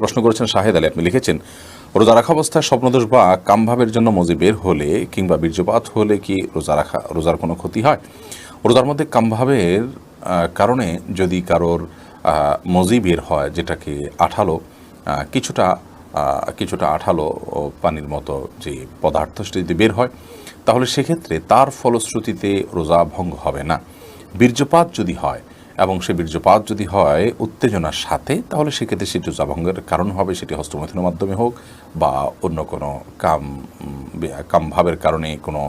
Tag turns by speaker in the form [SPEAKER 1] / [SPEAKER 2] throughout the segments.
[SPEAKER 1] প্রশ্ন করেছেন শাহেদ আলী। আপনি লিখেছেন, রোজা রাখা অবস্থায় স্বপ্নদোষ বা কামভাবের জন্য মজি বের হলে কিংবা বীর্যপাত হলে কি রোজা রাখা, রোজার কোনো ক্ষতি হয়? রোজার মধ্যে কামভাবের কারণে যদি কারোর মজি বের হয় যেটাকে আঠালো কিছুটা কিছুটা আঠালো পানির মতো যে পদার্থ সেটা যদি বের হয়, তাহলে সেক্ষেত্রে তার ফলশ্রুতিতে রোজা ভঙ্গ হবে না। বীর্যপাত যদি হয় এবং সে বীর্যপাত যদি হয় উত্তেজনার সাথে, তাহলে সেক্ষেত্রে সেটি রোজাভঙ্গের কারণ হবে, সেটি হস্তমৈথুনের মাধ্যমে হোক বা অন্য কোনো কাম কামভাবের কারণে, কোনো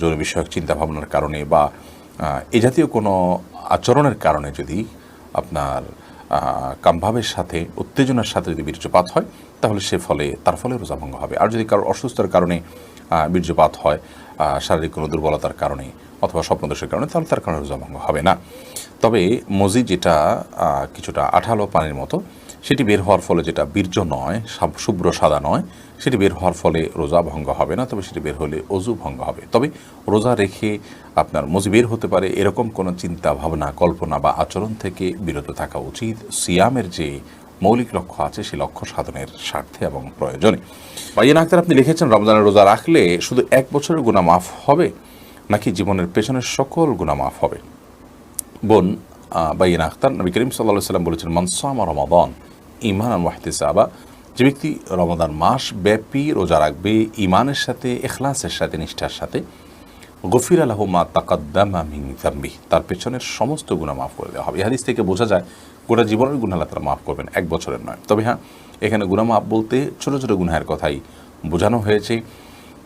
[SPEAKER 1] যৌন বিষয়ক চিন্তাভাবনার কারণে বা এ জাতীয় কোনো আচরণের কারণে যদি আপনার কামভাবের সাথে, উত্তেজনার সাথে যদি বীর্যপাত হয়, তাহলে সে ফলে, তার ফলে রোজাভঙ্গ হবে। আর যদি কারোর অসুস্থতার কারণে বীর্যপাত হয় শারীরিক কোনো দুর্বলতার কারণে অথবা স্বপ্নদোষের কারণে, তাহলে তার কারণে রোজাভঙ্গ হবে না। তবে মজি যেটা কিছুটা আঠালো পানির মতো, সেটি বের হওয়ার ফলে যেটা বীর্য নয় শুভ্র সাদা নয়, সেটি বের হওয়ার ফলে রোজা ভঙ্গ হবে না, তবে সেটি বের হলে অজু ভঙ্গ হবে। তবে রোজা রেখে আপনার মজি বের হতে পারে, এরকম কোনো চিন্তা, ভাবনা, কল্পনা বা আচরণ থেকে বিরত থাকা উচিত। সিয়ামের যে মৌলিক লক্ষ্য আছে, সেই লক্ষ্য সাধনের স্বার্থে এবং প্রয়োজনে। বাইয়ান আক্তার আপনি লিখেছেন, রমজানের রোজা রাখলে শুধু এক বছরের গুণা মাফ হবে, নাকি জীবনের পেছনের সকল গুণা মাফ হবে? বোন বাইন আখতার, নবী করিম সাল্লাহ সাল্লাম বলেছেন মনসামা রমাদান ইমান ওয়াহতিসাবা যে ব্যক্তি রমাদান মাস ব্যাপী রোজা রাখবে ইমানের সাথে, এখলাসের সাথে, নিষ্ঠার সাথে গফির আলহমা তাকাদ্দামা মিন জাম্বি তার পেছনের সমস্ত গুণা মাফ করে দেওয়া হবে। হাদিস থেকে বোঝা যায়, গোটা জীবনের গুণা আল্লাহ তারা মাফ করবেন, এক বছরের নয়। তবে হ্যাঁ এখানে গুণা মাফ বলতে ছোটো ছোটো গুনাহের কথাই বোঝানো হয়েছে।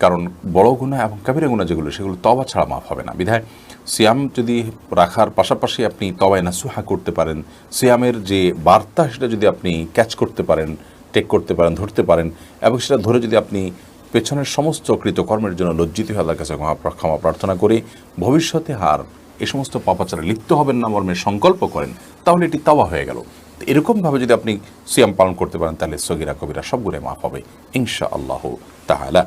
[SPEAKER 1] কারণ বড় গুণা এবং কাবিরা গুণা যেগুলো, সেগুলো তবা ছাড়া মাফ হবে না। বিধায় সিয়াম যদি রাখার পাশাপাশি আপনি তবায় না সুহা করতে পারেন, সিয়ামের যে বার্তা, সেটা যদি আপনি ক্যাচ করতে পারেন টেক করতে পারেন, ধরতে পারেন, এবং সেটা ধরে যদি আপনি পেছনের সমস্ত কৃতকর্মের জন্য লজ্জিত হয়ে আল্লাহর কাছে ক্ষমা প্রার্থনা করি। ভবিষ্যতে হার এ সমস্ত পাপাচারে লিপ্ত হবেন না মর্মে সংকল্প করেন, তাহলে এটি তাওয়া হয়ে গেল। এরকমভাবে যদি আপনি সিয়াম পালন করতে পারেন, তাহলে সগিরা, কবিরা সবগুলো মাফ হবে ইনশা আল্লাহ তাহলা